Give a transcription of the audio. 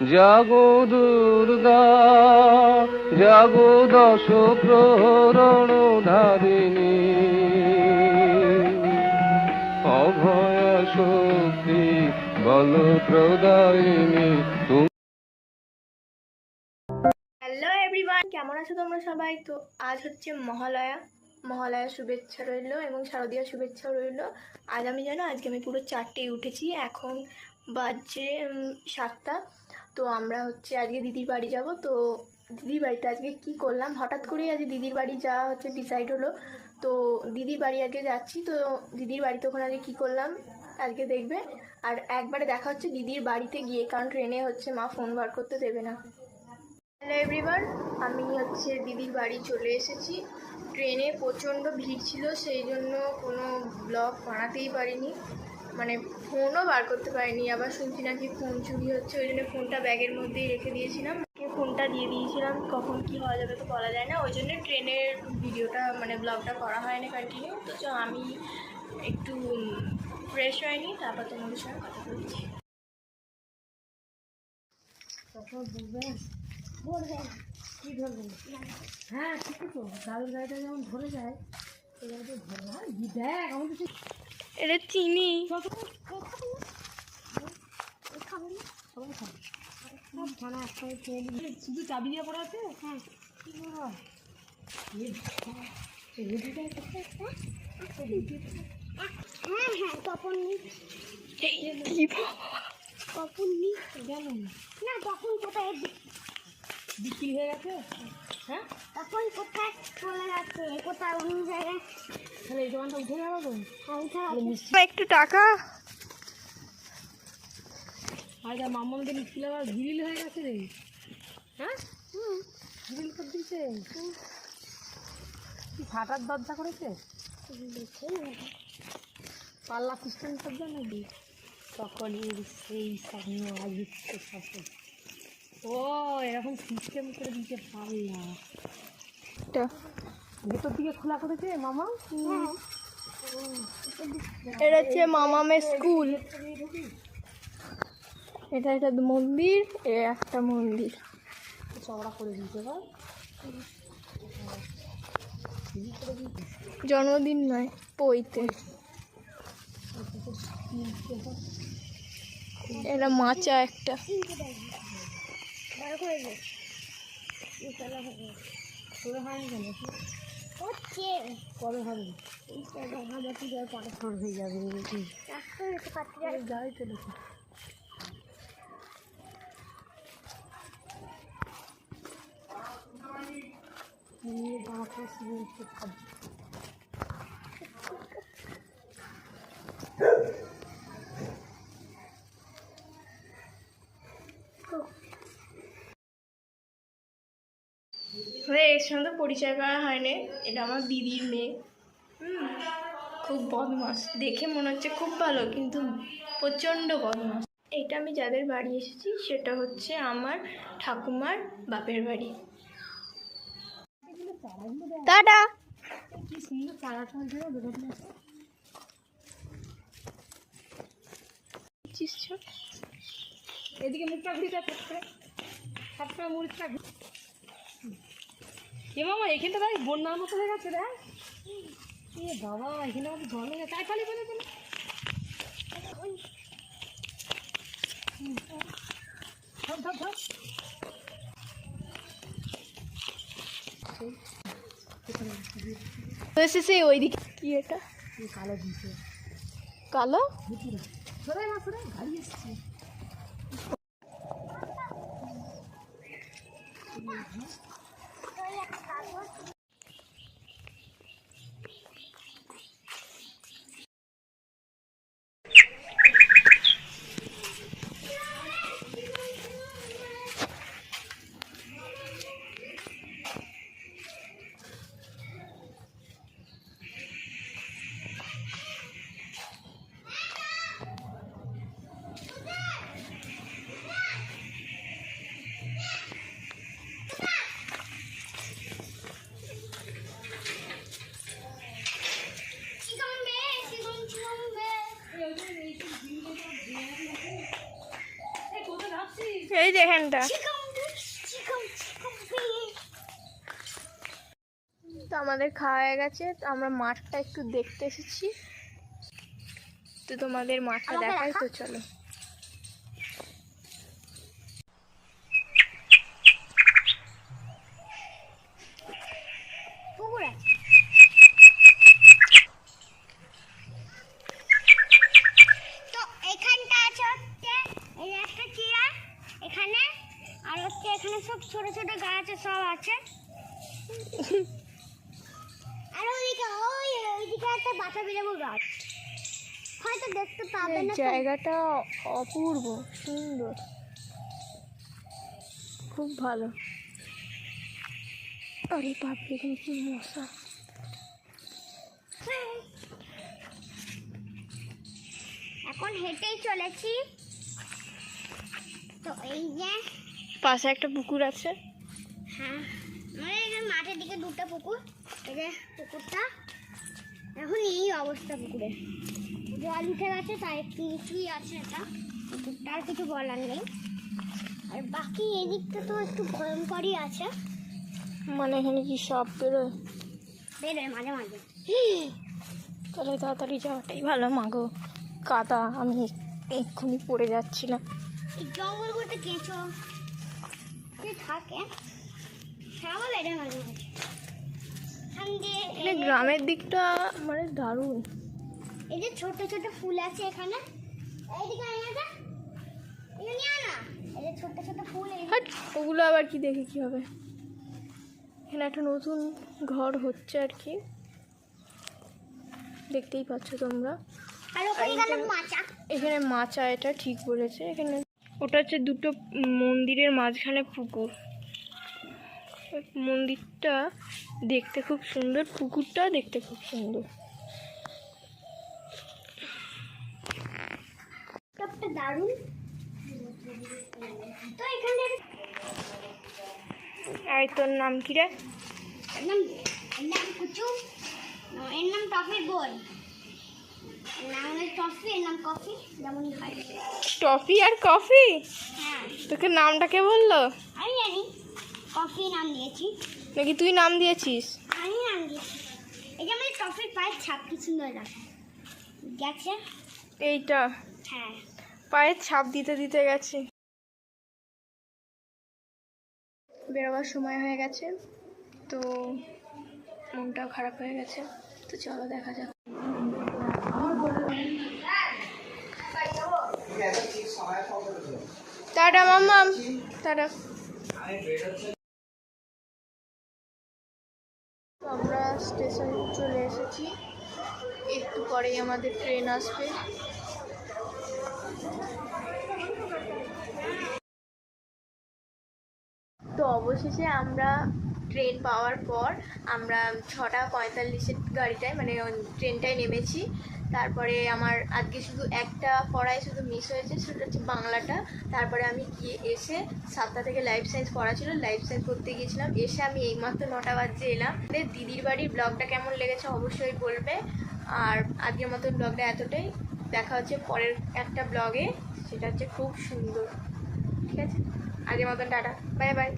জাগো দুর্গা জাগো দশ প্রহরণ ধারিণী। অভয় শক্তি বল প্রদায়িনী কেমন আছো তোমরা সবাই? তো আজ হচ্ছে মহালয়া। মহালয়া শুভেচ্ছা রইল এবং শারদীয় শুভেচ্ছা রইল। আজ আমি জানো আজকে আমি পুরো চারটেই উঠেছি। এখন উম, সাতটা। তো আমরা হচ্ছে আজকে দিদির বাড়ি যাব। তো দিদির বাড়িতে আজকে কি করলাম? হঠাৎ করেই আজকে দিদির বাড়ি যাওয়া হচ্ছে ডিসাইড হলো। তো দিদির বাড়ি আজকে যাচ্ছি। তো দিদির বাড়িতে ওখানে আজকে কী করলাম? আজকে দেখবে। আর একবারে দেখা হচ্ছে দিদির বাড়িতে গিয়ে, কারণ ট্রেনে হচ্ছে মা ফোন বার করতে দেবে না। হ্যালো এভরিওয়ান আমি হচ্ছে দিদির বাড়ি চলে এসেছি। ট্রেনে প্রচণ্ড ভিড় ছিল, সেই জন্য কোনো ব্লগ বানাতেই পারিনি। মানে ফোনও বার করতে পারিনি আবার শুনছি নাকি ফোন চুরি হচ্ছে ওই জন্য ফোনটা ব্যাগের মধ্যেই রেখে দিয়েছিলাম। কে ফোনটা দিয়ে দিয়েছিলাম কখন কি হওয়া যাবে তো বলা যায় না ওই জন্য ট্রেনের ভিডিওটা মানে ব্লগটা করা হয়নি কন্টিনিউ তো চ আমি একটু ফ্রেশ হয়নি তারপর তোমাদের সঙ্গে কথা বলছি। কি ধরবেন হ্যাঁ ঠিকই তো গাড়ির গাড়িটা যেমন ধরে যায় গাড়িটা ধরে হয় দেখ আমাদের এটা চিনি শুধু চাবি দিয়ে পড়া আছে হ্যাঁ? হ্যাঁ হ্যাঁ তখন নি- তখন নি গেল না তখন কোথায় বিক্রি হয়ে গেছে হ্যাঁ তখন কোথায় চলে যাচ্ছে কোথায় অন্য জায়গায় তাহলে এই দোকানটা উঠে যাব তো হ্যাঁ, একটু টাকা। আর মাম্মাদের স্কুলে আবার গ্রিল হয়ে গেছে রে। হ্যাঁ? হুম, গ্রিল করে দিয়েছে। কি ফাটার দরজা করেছে? পাল্লা সিস্টেম করবে নাকি? সকলের সেই আদিত্য শাসন ও এরকম সিস্টেম করে দিতে পারলা ভেতর দিকে খোলা করেছে মামা। হ্যাঁ। এটা হচ্ছে মামামের স্কুল। এটা একটা মন্দির এ একটা মন্দির। চওড়া করে দিতে জন্মদিন নয় পইতে এটা মাচা একটা। হয়নি কেন? হচ্ছে কবে হবে হবে কি যাবে পরে সর হয়ে যাবে নাকি এখন একটু কাটতে যাবে যাই চলেছে নিয়ে জামা কাপড় শুয়ে একটু আরে এর সঙ্গে তো পরিচয় করা হয়নি। এটা আমার দিদির মেয়ে। হুম, খুব বদমাস। দেখে মনে হচ্ছে খুব ভালো কিন্তু প্রচণ্ড বদমাস। এটা আমি যাদের বাড়ি এসেছি সেটা হচ্ছে আমার ঠাকুমার বাপের বাড়ি। টাটা! কি সুন্দর চারাটা এদিকে মুখটা ঘুরে যায় করে মুখটা ঘুরে এ বাবা এখানটা দেখ বন্যার মতো হয়ে গেছে দেখ। এ বাবা এখানে আমাদের জল হয়ে গেছে। পালি বলে বলে কি এটা? কালো কালো? Mm-hmm. এই যে এখানটা তো আমাদের খাওয়া হয়ে গেছে তো আমরা মাঠটা একটু দেখতে এসেছি। তো তোমাদের মাঠটা দেখাই তো চলো পুকুর আছে তো এখানটা আছে হচ্ছে এই যে একটা চেয়ার এখানে আর হচ্ছে এখানে সব ছোট ছোট গাছ সব আছে। আর ওইদিকে ওই ওইদিকে একটা বাসা বিলাবো গাছ। হয়তো দেখতে পাবে না জায়গাটা অপূর্ব সুন্দর। খুব ভালো। আরে বাপরে এখানে কি মশা? এখন হেঁটেই চলেছি। তো এই যে পাশে একটা পুকুর আছে। হ্যাঁ। মানে এখানে মাঠের দিকে দুটো পুকুর এই যে পুকুরটা। এখন এই অবস্থা পুকুরে। জল উঠে গেছে তাই একটু নিচুই আছে এটা। পুকুরটা আর কিছু বলার নেই। আর বাকি এই দিকটা তো একটু ভয়ঙ্করই আছে। মানে এখানে কি সব বেরোয়? বেরোয় মাঝে মাঝে। তাহলে তাড়াতাড়ি যাওয়াটাই ভালো মাগো কাদা আমি এক্ষুনি পড়ে যাচ্ছিলাম। এই জঙ্গলগুলোতে কেঁচো। থাকে মানে গ্রামের দিকটা মানে দারুণ। এই যে ছোট ছোট ফুল আছে এখানে। এইদিকে এই যে ছোট ছোট ফুল ওগুলো আবার কি দেখে কি হবে? এখানে একটা নতুন ঘর হচ্ছে আর কি। দেখতেই পাচ্ছ তোমরা। আর ওখানে মাচা। এখানে মাচা এটা ঠিক বলেছে। এখানে ওটা হচ্ছে দুটো মন্দিরের মাঝখানে পুকুর। মন্দিরটা দেখতে খুব সুন্দর পুকুরটা দেখতে খুব সুন্দর। দারুণ। তো এখানে আর তোর নাম কি রে? নাম কুচু। এর নাম টফির হলো টফি আর কফি? হ্যাঁ। তোকে নামটা কে বলল? আমি জানি। কফি নাম দিয়েছি। নাকি তুই নাম দিয়েছিস? আমি নাম দিয়েছি। এই যে আমাদের টফির পায়ের ছাপ কি সুন্দর লাগে গেছে? এইটা। হ্যাঁ। পায়ের ছাপ দিতে দিতে গেছে। বেরোবার সময় হয়ে গেছে তো মনটাও খারাপ হয়ে গেছে। তো চলো দেখা যাক। টাটা মাম্মাম টাটা। আমরা স্টেশনে চলে এসেছি। একটু পরেই আমাদের ট্রেন আসবে। তো অবশেষে আমরা ট্রেন পাওয়ার পর আমরা ছটা পঁয়তাল্লিশের গাড়িটায় মানে ট্রেনটায় নেমেছি। তারপরে আমার আজকে শুধু একটা পড়ায় শুধু মিস হয়েছে, সেটা হচ্ছে বাংলাটা। তারপরে আমি গিয়ে এসে সাতটা থেকে লাইফ সায়েন্স পড়া ছিল লাইফ সায়েন্স করতে গিয়েছিলাম। এসে আমি এইমাত্র নটা বাজে এলাম। দিদির বাড়ির ব্লগটা কেমন লেগেছে অবশ্যই বলবে। আর আজকের মতন ব্লগটা এতটাই। দেখা হচ্ছে পরের একটা ব্লগে। সেটা হচ্ছে খুব সুন্দর। ঠিক আছে? আজকের মতন টাটা। Bye bye.